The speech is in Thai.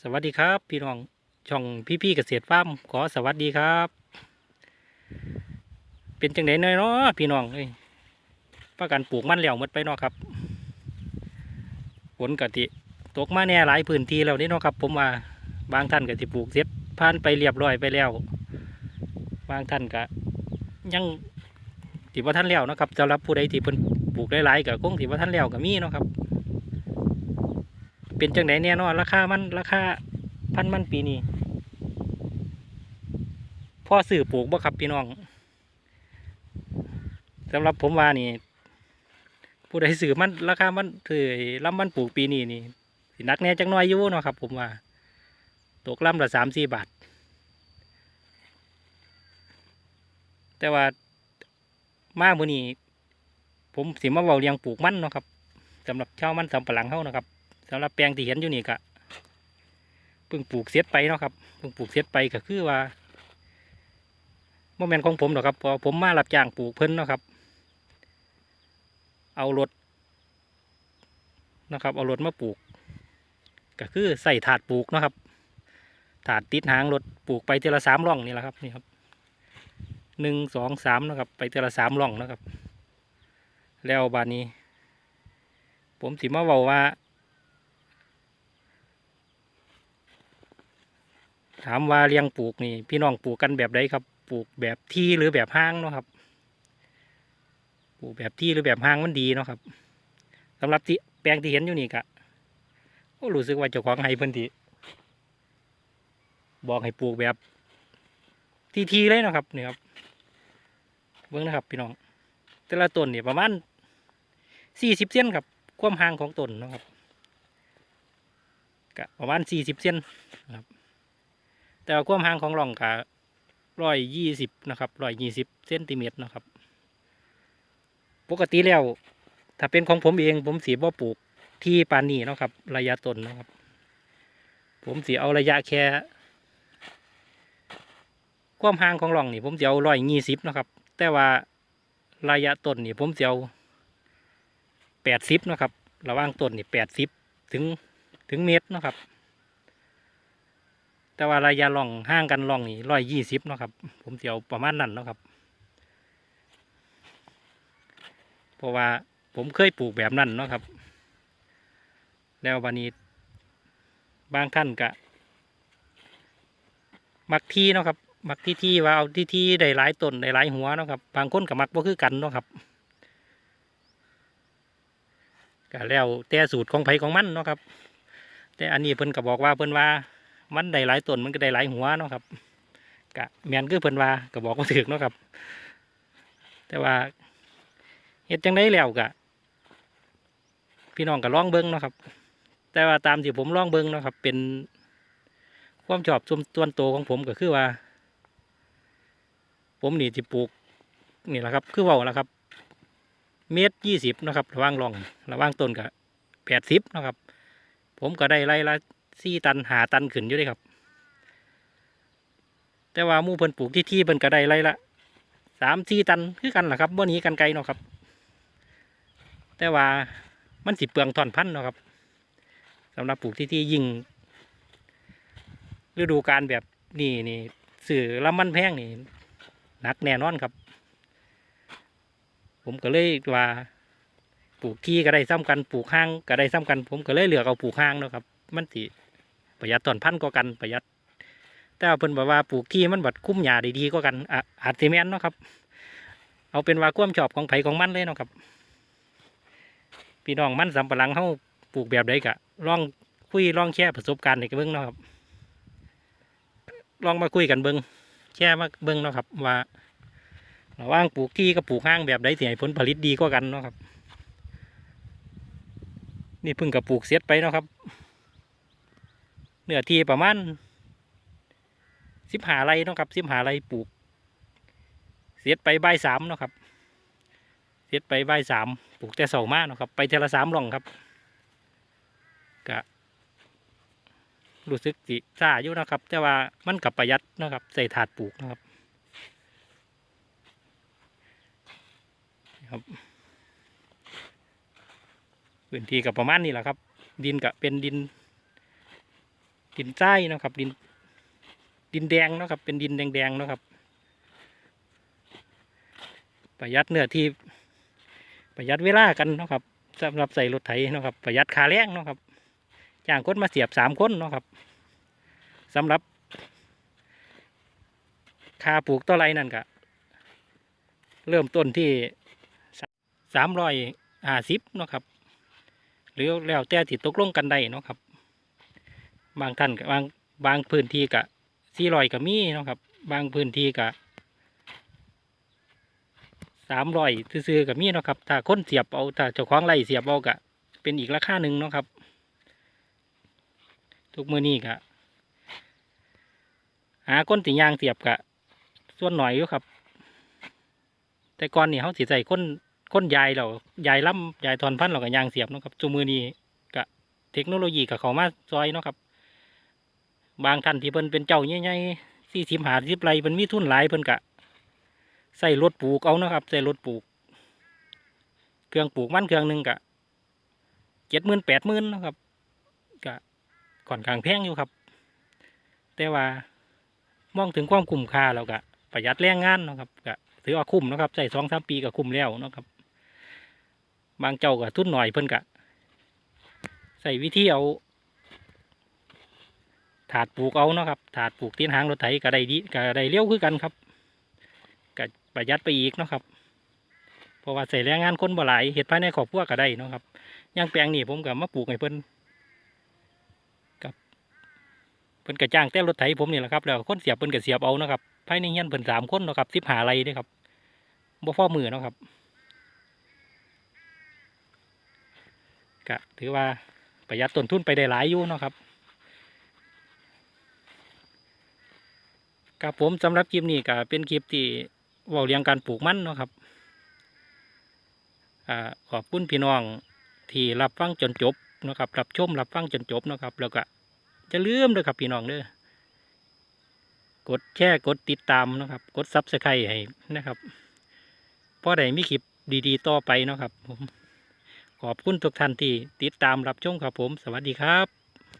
สวัสดีครับ พี่น้องช่องพี่พี่ๆเกษตรฟาร์มขอสวัสดีครับ เป็นจังไดน้อยเนาะพี่น้องเอ้ยประกันปลูกมันแล้วมดไปเนาะครับฝนกติตกมาแน่หลายพื้นที่แล้วนี่เนาะครับ ผมว่าบางท่านก็สิปลูกเสร็จผ่านไปเรียบร้อยไปแล้ว บางท่านก็ยังติว่าท่านแล้วนะครับสำหรับผู้ใดที่เพิ่นปลูกหลายๆก็คงติว่าท่านแล้วก็มีเนาะครับ เป็นจังไดแน่นอนราคามันราคาพันมันปีนี้พ่อสื่อปลูกบ่ครับพี่น้องสำหรับผมว่านี่ ผู้ใดสื่อมันราคามันถือลำมันปลูกปีนี้นี่สินักแน่จังน้อยอยู่เนาะครับ ผมว่าตกลำละสามสี่บาท แต่ว่ามามือนี้ผมสิมาเว้าเรียงปลูกมันเนาะครับสำหรับชาวมันสำปะหลังเฮานะครับ สำหรับแปลงที่เห็นอยู่นี่ก็เพิ่งปลูกเสร็จไปเนาะครับเพิ่งปลูกเสร็จไปก็คือว่าโมเมนต์ของผมหรอกครับพอผมมารับจ้างปลูกเพิ่นเนาะครับ เอารถนะครับ เอารถมาปลูก ก็คือใส่ถาดปลูกเนาะครับ ถาดติดหางรถปลูกไปเทละสามร่องนี่แหละครับนี่ครับหนึ่งสองสามนะครับ ไปเทละสามร่องนะครับ แล้วบานนี้ ผมสิมาเว้าว่า ถามว่าเลี้ยงปลูกนี่ พี่น้องปลูกกันแบบใดครับ ปลูกแบบที่หรือแบบห้างเนาะครับ ปลูกแบบที่หรือแบบห้างมันดีเนาะครับสำหรับที่แปลงที่เห็นอยู่นี่กะโอ้รู้สึกว่าเจ้าของให้พิ่นที่บอกให้ปลูกแบบ ทีทีเลยเนาะครับนี่ครับเบิ่งนะครับ พี่น้อง แต่ละต้นเนี่ยประมาณสี่สิบเซนครับ ความห่างของต้นเนาะครับกะประมาณสี่สิบเซนนะครับ แต่ว่าความห่างของร่องกะร้อยยี่สิบนะครับร้อยยี่สิบเซนติเมตรนะครับ ปกติแล้ว ถ้าเป็นของผมเองผมสีบ่ปลูกที่ปานนี้นะครับ ระยะต้นนะครับ ผมสีเอาระยะแค่ความห่างของร่องนี่ผมจะเอาร้อยยี่สิบนะครับ แต่ว่าระยะต้นนี่ผมจะเอาแปดสิบนะครับ ระว่างต้นนี่แปดสิบถึงถึงเมตรนะครับ แต่ว่าระยะล่องห่างกันล่องนี่ร้อยยี่สิบเนาะครับ ผมเสียวประมาณนั้นเนาะครับ เพราะว่าผมเคยปลูกแบบนั้นเนาะครับ แล้ววันนี้บางท่านก็มักที่เนาะครับ มักที่ที่ว่าเอาที่ที่ได้หลายต้นได้หลายหัวเนาะครับ บางคนก็มักบ่คือกันเนาะครับก็แล้วแต่สูตรของไผของมันเนาะครับ แต่อันนี้เพิ่นก็บอกว่าเพิ่นว่า มันได้หลายต้นมันก็ได้หลายหัวเนาะครับกะแมนคือเพิ่นว่าก็บอกว่าถึกเนาะครับ แต่ว่าเฮ็ดจังได้แล้วกะ พี่น้องก็ลองเบิ้งเนาะครับ แต่ว่าตามที่ผมลองเบิ้งเนาะครับ เป็นความชอบส่วนตัวโตของผมก็คือว่า ผมนี่ที่ปลูกนี่แหละครับ คือเว่าแหละครับ เมตรยี่สิบนะครับ ระว่างรอง ระว่างต้นกับแปดสิบนาะครับ ผมก็ได้ไล่ละ สี่ตันหาตันขึ้นอยู่เด้ครับ แต่ว่ามู่เพิ่นปลูกที่ที่เพิ่นก็ได้ไรละสามสี่ตันคือกันแหละครับบ่หนี้กันไกลเนาะครับ แต่ว่ามันสิเปลืองถอนพันธ์เนาะครับสำหรับปลูกที่ที่ยิงฤดูการแบบนี้นี่สื่อลำมันแพงนี่หนักแน่นอนครับ ผมก็เลยว่าปลูกที่ก็ได้ซ้ำกันปลูกห้างก็ได้ซ้ำกัน ผมก็เลยเหลือเอาปลูกห้างเนาะครับ มันสิ ประหยัดต้นพันธุ์ก็กันประหยัด แต่ว่าเพิ่นบอกว่าปลูกที่มันบัดคุ้มหญ้าด้ดีก็กันอะอาจสิแม่นเนาะครับ เอาเป็นว่าความชอบของไผของมันเลยเนาะครับ พี่น้องมันสำปะหลังเฮาปลูกแบบใดกะลองคุยลองแชร์ประสบการณ์ในเบิ่งเนาะครับ ลองมาคุยกันเบิ่งแชร์มาเบิ่งเนาะครับ ว่าระว่างปลูกที่กับปลูกห้างแบบใดเสิให้ผลผลิตดีกว่ากันเนาะครับ นี่เพิ่งกับปลูกเสร็จไปเนาะครับ เนื้อที่ประมาณสิบหาไรเนาะครับสิบหาไรปลูก เสียดไปใบสามเนาะครับ เสียดไปใบสามปลูกแต่เสามาเนาะครับ ไปเทละสามหล่องครับกะรู้สึกสิซ่าอยู่นะครับ แต่ว่ามันกับประหยัดนะครับ ใส่ถาดปลูกนะครับครับพื้นที่กับประมาณนี้แหละครับ ดินก็เป็นดิน ดินทรายเนะครับ ดิน ดินแดงนะครับ เป็นดินแดงๆนะครับ ประหยัดเนื้อที่ ประหยัดเวลากันนะครับสำหรับใส่รถไถนะครับ ประหยัดค่าแรงนะครับจ้างคนมาเสียบสามคนนะครับสำหรับค่าปลูกต้นไรนั่นก็เริ่มต้นที่สามร้อยห้าสิบนะครับ หรือแล้วแต่ติดตกลงกันได้นะครับ บางท่านก็บบางบางพื้นที่กะสี่ร้อยก็มีเนาะครับ บางพื้นที่กะสามร้อยซื้อๆก็มีเนาะครับ ถ้าคนเสียบเอาถ้าเจ้าของไร่เสียบเอากะเป็นอีกราคาหนึ่งเนาะครับ ทุกมือนี้กะหาก้นติยางเสียบกะส่วนหน่อยอยู่ครับ แต่ก่อนนี่เขาสิใส่ก้นก้นยายเรายายล่ำยายทอนพันเราก็ยางเสียบเนาะครับทุมือนี้กะเทคโนโลยีกับเขามาซอยเนาะครับ บางท่านที่เพิ่นเป็นเจ้าใหญ่ๆสี่สิบหาสิบไรเพิ่นมีทุนหลายเพิ่นกะใส่รถปลูกเอานะครับใส่รถปลูก เครื่องปลูกมันเครื่องหนึ่งกะเจ็ดหมื่นแปดหมื่นนะครับกะค่อนข้างแพงอยู่ครับ แต่ว่ามองถึงความคุ้มค่าแล้วกะประหยัดแรงงานนะครับกะถือว่าคุ้มนะครับใส่สองสามปีก็คุ้มแล้วนะครับ บางเจ้าก็ทุนหน่อยเพิ่นกะใส่วิธีเอา ถาดปลูกเอาเนาะครับถาดปลูกตีนหางรถไถก็ได้ดีก็ได้เลี้ยวคือกันครับก็ประหยัดไปอีกเนาะครับเพราะว่าใส่แรงงานคนบ่หลายเห็ดภายในครอบครัวก็ได้เนาะครับย่างแปลงนี่ผมก็มาปลูกให้เพิ่นกับเพิ่นก็จ้างแต่รถไถผมนี่แหละครับแล้วคนเสียบเพิ่นก็เสียบเอาเนาะครับภายในเฮียนเพิ่นสามคนเนาะครับสิบหาไรเด้อครับบ่พอมือเนาะครับก็ถือว่าประหยัดต้นทุนไปได้หลายอยู่เนาะครับ ครับผมสำหรับคลิปนี้ก็เป็นคลิปที่ว่าเรียงการปลูกมันเนาะครับอขอบคุณพี่น้องที่รับฟังจนจบนะครับรับชมรับฟังจนจบนะครับ แล้วก็จะลืมด้วยครับพี่น้องเด้อกดแชร์กดติดตามนะครับ กดซับสไครต์ให้นะครับเพราะได้มีคลิปดีๆ ต่อไปนะครับผมขอบคุณทุกท่านที่ติดตามรับชมครับผม สวัสดีครับ